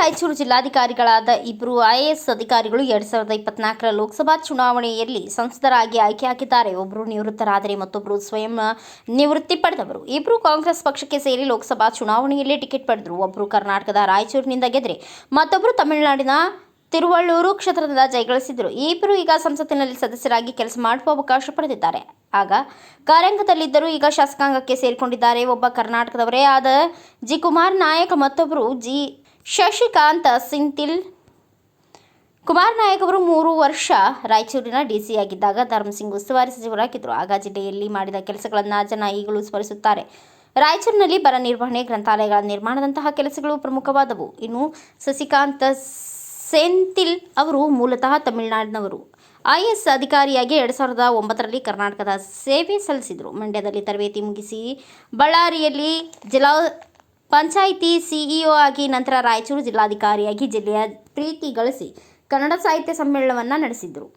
ರಾಯಚೂರು ಜಿಲ್ಲಾಧಿಕಾರಿಗಳಾದ ಇಬ್ಬರು ಐಎಎಸ್ ಅಧಿಕಾರಿಗಳು ಎರಡ್ ಸಾವಿರದ ಇಪ್ಪತ್ನಾಲ್ಕರ ಲೋಕಸಭಾ ಚುನಾವಣೆಯಲ್ಲಿ ಸಂಸದರಾಗಿ ಆಯ್ಕೆಯಾಗಿದ್ದಾರೆ ಒಬ್ಬರು ನಿವೃತ್ತರಾದರೆ ಮತ್ತೊಬ್ಬರು ಸ್ವಯಂ ನಿವೃತ್ತಿ ಪಡೆದವರು. ಇಬ್ಬರು ಕಾಂಗ್ರೆಸ್ ಪಕ್ಷಕ್ಕೆ ಸೇರಿ ಲೋಕಸಭಾ ಚುನಾವಣೆಯಲ್ಲಿ ಟಿಕೆಟ್ ಪಡೆದರು. ಒಬ್ಬರು ಕರ್ನಾಟಕದ ರಾಯಚೂರಿನಿಂದ ಗೆದ್ರೆ ಮತ್ತೊಬ್ಬರು ತಮಿಳುನಾಡಿನ ತಿರುವಳ್ಳೂರು ಕ್ಷೇತ್ರದಿಂದ ಜಯಗಳಿಸಿದರು ಈ ಇಬ್ಬರು ಈಗ ಸಂಸತ್ತಿನಲ್ಲಿ ಸದಸ್ಯರಾಗಿ ಕೆಲಸ ಮಾಡುವ ಅವಕಾಶ ಪಡೆದಿದ್ದಾರೆ. ಆಗ ಕಾರ್ಯಾಂಗದಲ್ಲಿದ್ದರೂ ಈಗ ಶಾಸಕಾಂಗಕ್ಕೆ ಸೇರಿಕೊಂಡಿದ್ದಾರೆ. ಒಬ್ಬ ಕರ್ನಾಟಕದವರೇ ಆದ ಜಿ ಕುಮಾರ್ ನಾಯಕ್ ಮತ್ತೊಬ್ಬರು ಜಿ ಶಶಿಕಾಂತ್ ಸಿಂಥಿಲ್ ಕುಮಾರ್ ನಾಯಕ್ ಅವರು ಮೂರು ವರ್ಷ ರಾಯಚೂರಿನ ಡಿಸಿ ಆಗಿದ್ದಾಗ ಧರ್ಮಸಿಂಗ್ ಉಸ್ತುವಾರಿ ಸಚಿವರಾಗಿದ್ದರು. ಆಗ ಜಿಲ್ಲೆಯಲ್ಲಿ ಮಾಡಿದ ಕೆಲಸಗಳನ್ನು ಜನ ಈಗಲೂ ಸ್ಮರಿಸುತ್ತಾರೆ. ರಾಯಚೂರಿನಲ್ಲಿ ಬರ ನಿರ್ವಹಣೆ, ಗ್ರಂಥಾಲಯಗಳ ನಿರ್ಮಾಣದಂತಹ ಕೆಲಸಗಳು ಪ್ರಮುಖವಾದವು. ಇನ್ನು ಸಸಿಕಾಂತ್ ಸೆಂತಿಲ್ ಅವರು ಮೂಲತಃ ತಮಿಳುನಾಡಿನವರು. ಐ ಎಸ್ ಅಧಿಕಾರಿಯಾಗಿ ಎರಡು ಸಾವಿರದ ಒಂಬತ್ತರಲ್ಲಿ ಕರ್ನಾಟಕದ ಸೇವೆ ಸಲ್ಲಿಸಿದರು. ಮಂಡ್ಯದಲ್ಲಿ ತರಬೇತಿ ಮುಗಿಸಿ ಬಳ್ಳಾರಿಯಲ್ಲಿ ಜಿಲ್ಲಾ ಪಂಚಾಯಿತಿ ಸಿಇಒ ಆಗಿ ನಂತರ ರಾಯಚೂರು ಜಿಲ್ಲಾಧಿಕಾರಿಯಾಗಿ ಜಿಲ್ಲೆಯ ಪ್ರೀತಿ ಗಳಿಸಿ ಕನ್ನಡ ಸಾಹಿತ್ಯ ಸಮ್ಮೇಳನವನ್ನು ನಡೆಸಿದ್ದರು